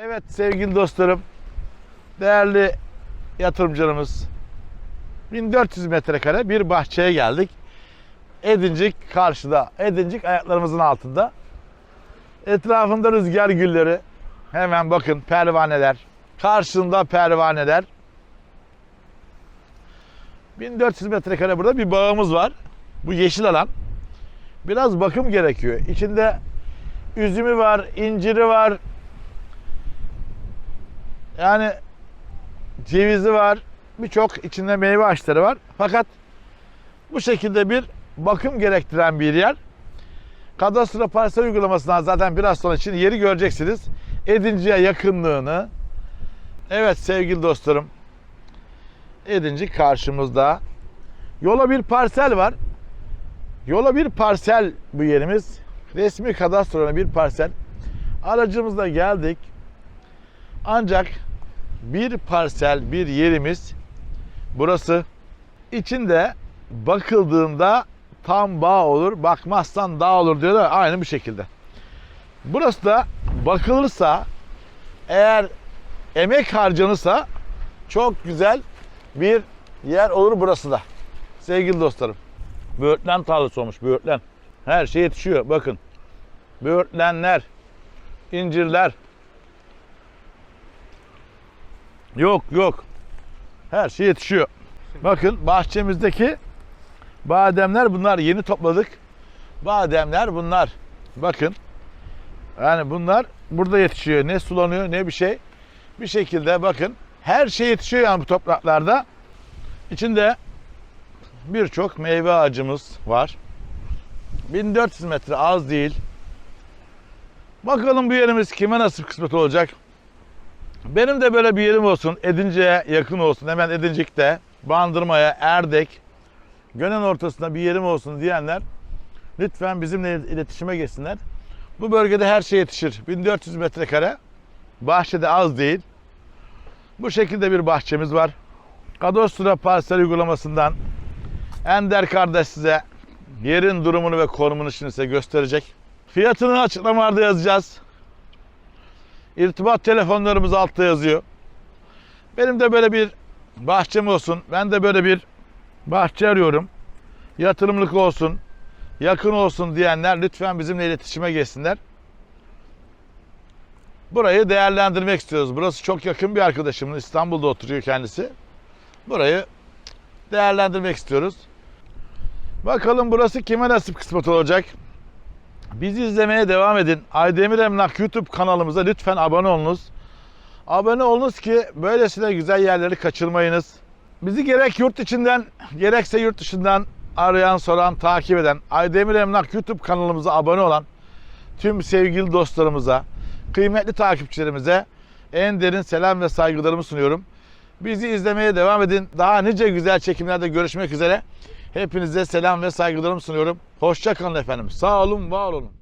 Evet sevgili dostlarım, değerli yatırımcılarımız, 1400 metrekare bir bahçeye geldik. Edincik karşıda, Edincik ayaklarımızın altında. Etrafında rüzgar gülleri, hemen bakın pervaneler, karşında pervaneler. 1400 metrekare burada bir bağımız var. Bu yeşil alan. Biraz bakım gerekiyor. İçinde üzümü var, inciri var, yani cevizi var, birçok içinde meyve ağaçları var. Fakat bu şekilde bir bakım gerektiren bir yer. Kadastro parsel uygulamasından zaten biraz sonra için yeri göreceksiniz. Edinci'ye yakınlığını. Evet sevgili dostlarım. Edinci karşımızda. Yola bir parsel var. Yola bir parsel bu yerimiz. Resmi kadastrona bir parsel. Aracımızla geldik. Ancak bir parsel, bir yerimiz burası. İçinde bakıldığında tam bağ olur, bakmazsan dağ olur diyorlar. Aynı bu şekilde. Burası da bakılırsa eğer emek harcanırsa çok güzel bir yer olur burası da. Sevgili dostlarım. Böğürtlen tarlası olmuş, böğürtlen. Her şey yetişiyor, bakın. Böğürtlenler, incirler, Yok yok. Her şey yetişiyor. Bakın bahçemizdeki bademler bunlar yeni topladık. Bademler bunlar. Bakın. Yani bunlar burada yetişiyor. Ne sulanıyor ne bir şey. Bir şekilde bakın. Her şey yetişiyor yani bu topraklarda. İçinde birçok meyve ağacımız var. 1400 metre az değil. Bakalım bu yerimiz kime nasip kısmet olacak. Benim de böyle bir yerim olsun. Edince'ye yakın olsun. Hemen Edincik'te, Bandırma'ya, Erdek, Gönen ortasında bir yerim olsun diyenler lütfen bizimle iletişime geçsinler. Bu bölgede her şey yetişir. 1400 metrekare. Bahçede az değil. Bu şekilde bir bahçemiz var. Kadastro parsel uygulamasından Ender kardeş size yerin durumunu ve konumunu şimdi size gösterecek. Fiyatını açıklamalarda yazacağız. İrtibat telefonlarımız altta yazıyor. Benim de böyle bir bahçem olsun. Ben de böyle bir bahçe arıyorum. Yatırımlık olsun, yakın olsun diyenler lütfen bizimle iletişime geçsinler. Burayı değerlendirmek istiyoruz. Burası çok yakın bir arkadaşımın. İstanbul'da oturuyor kendisi. Burayı değerlendirmek istiyoruz. Bakalım burası kime nasip kısmet olacak. Bizi izlemeye devam edin. Aydemir Emlak YouTube kanalımıza lütfen abone olunuz. Abone olunuz ki böylesine güzel yerleri kaçırmayınız. Bizi gerek yurt içinden gerekse yurt dışından arayan, soran, takip eden, Aydemir Emlak YouTube kanalımıza abone olan tüm sevgili dostlarımıza, kıymetli takipçilerimize en derin selam ve saygılarımı sunuyorum. Bizi izlemeye devam edin. Daha nice güzel çekimlerde görüşmek üzere. Hepinize selam ve saygılarımı sunuyorum. Hoşça kalın efendim. Sağ olun, var olun.